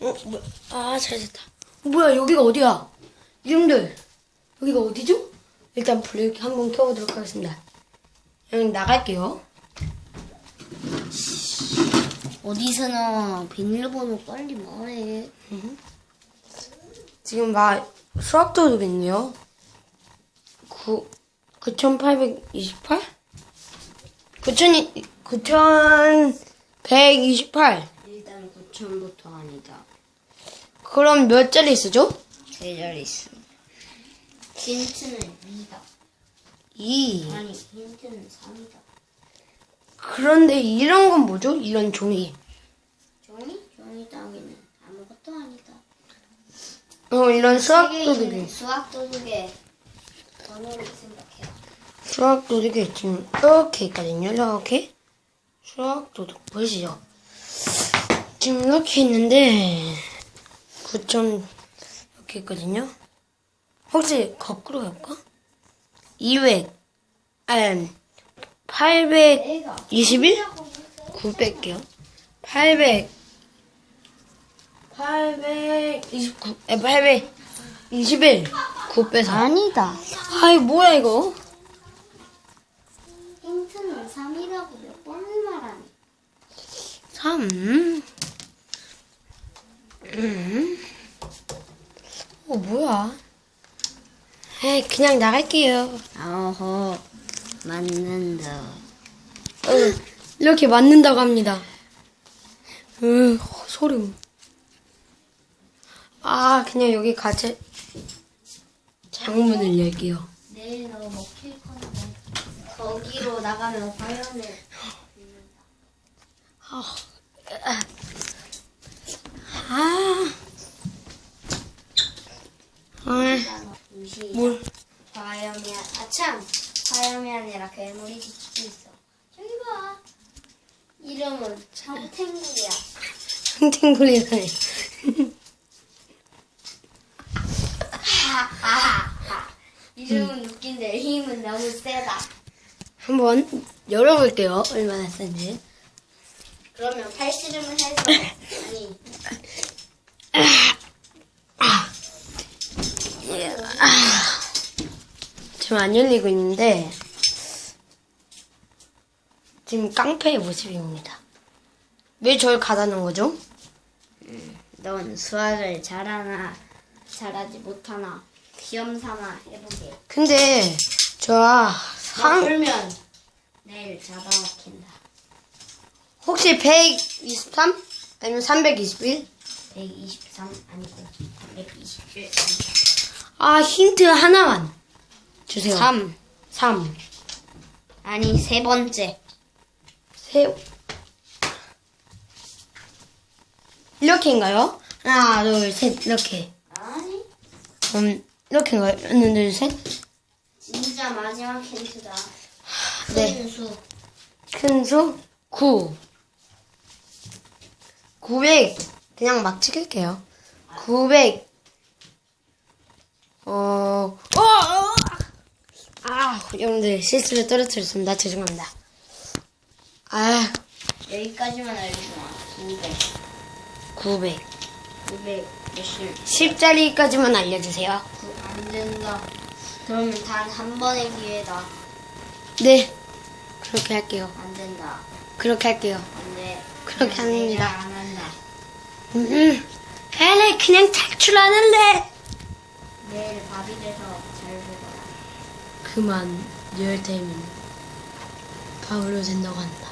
어, 뭐, 아, 잘 됐다. 뭐야, 여기가 어디야? 이름들, 여기가 어디죠? 일단 불을 한번 켜보도록 하겠습니다. 그냥 나갈게요. 어디서나 비밀번호 빨리 말해. 지금 막 수학 도둑 있네요. 9, 9828? 9000, 9128. 일단 9천부터 아니다. 그럼 몇 자리 쓰죠? 제자리 있음. 힌트는 2다. 2. 아니, 힌트는 3이다. 그런데 이런 건 뭐죠? 이런 종이. 종이? 종이 따위는 아무것도 아니다. 어, 이런 세계에 수학 도둑이. 있는 수학 도둑의 번호를 생각해요. 수학 도둑이 지금 이렇게 있거든요. 이렇게. 수학 도둑 보이시죠? 지금 이렇게 있는데 9점 이렇게 있거든요. 혹시 거꾸로 할까? 200, 아, 800, 내가 21? 900개요. 800, 829, 아, 821, 9 빼서. 아니다. 아이, 뭐야, 이거? 힌트는 3이라고 몇 번을 말하니? 3. 어, 뭐야. 에이, 그냥 나갈게요. 어허, 맞는다. 어, 이렇게 맞는다고 합니다. 으, 소름. 아, 그냥 여기 같이 장문을 열게요. 내일 너 먹힐 건데. 거기로 나가면 화연을 아, 아, 아, 무시. 뭘. 화염이, 아, 참. 화염이 아니라 괴물이 있어. 저기 봐. 이름은. 흥팅소리라네. 하하하. 이름은 웃긴데 힘은 너무 세다. 한번 열어볼게요. 얼마나 센지. 그러면 팔씨름을 해서 아니 지금 안 열리고 있는데, 지금 깡패의 모습입니다. 왜 저를 가다 놓은 거죠? 넌 수학을 잘하나 잘하지 못하나 시험삼아 해보게. 근데, 저, 상, 풀면 내일 잡아먹힌다. 혹시 123? 아니면 321? 123 아니고 127 아, 힌트 하나만 주세요. 3 3. 아니 세 번째 세. 이렇게인가요? 하나, 둘, 셋, 이렇게. 아니 음, 이렇게인가요? 하나, 둘, 셋. 진짜 마지막 힌트다. 네. 순수 큰 수, 9. 900. 그냥 막 찍을게요. 900. 어, 어, 어! 아, 여러분들 실수로 떨어뜨렸습니다. 죄송합니다. 아, 여기까지만 알려주마. 200 900. 900 몇실 10자리까지만 알려주세요. 안 된다. 그러면 단 한 번의 기회다. 네. 그렇게 할게요. 안 된다. 그렇게 할게요. 안 돼. 그렇게 난 합니다. 내가 안 한다. 음, 에레, 그냥 탈출 안 할래! 내일 밥이 돼서 잘 보거라. 그만, 리얼타임은 밥으로 된다고 한다.